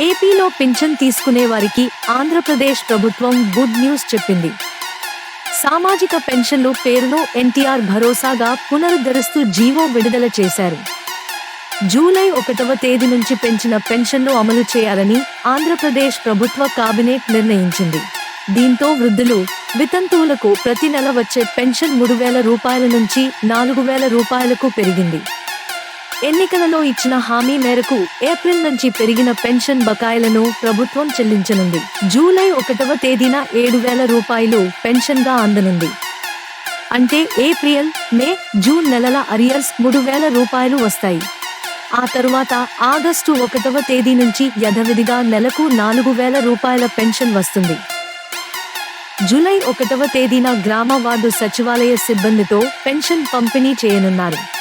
ఏపీలో పింఛన్ తీసుకునే వారికి ఆంధ్రప్రదేశ్ ప్రభుత్వం గుడ్ న్యూస్ చెప్పింది. సామాజిక పెన్షన్లు పేరును ఎన్టీఆర్ భరోసాగా పునరుద్ధరిస్తూ జీవో విడుదల చేశారు. జూలై ఒకటవ తేదీ నుంచి పెంచిన పెన్షన్లు అమలు చేయాలని ఆంధ్రప్రదేశ్ ప్రభుత్వ కాబినెట్ నిర్ణయించింది. దీంతో వృద్ధులు వితంతువులకు ప్రతి నెల వచ్చే పెన్షన్ మూడు వేల రూపాయల నుంచి నాలుగు వేల రూపాయలకు పెరిగింది. ఎన్నికలలో ఇచ్చిన హామీ మేరకు ఏప్రిల్ నుంచి పెరిగిన పెన్షన్ బకాయిలను ప్రభుత్వం చెల్లించనుంది. జూలై ఒకటవ తేదీన ఏడు వేల రూపాయలు పెన్షన్గా అందనుంది. అంటే ఏప్రిల్ మే జూన్ నెలల అరియర్స్ మూడు వేల రూపాయలు వస్తాయి. ఆ తరువాత ఆగస్టు ఒకటవ తేదీ నుంచి యథవిధిగా నెలకు నాలుగు వేల రూపాయల పెన్షన్ వస్తుంది. జూలై ఒకటవ తేదీన గ్రామ వార్డు సచివాలయ సిబ్బందితో పెన్షన్ పంపిణీ చేయనున్నారు.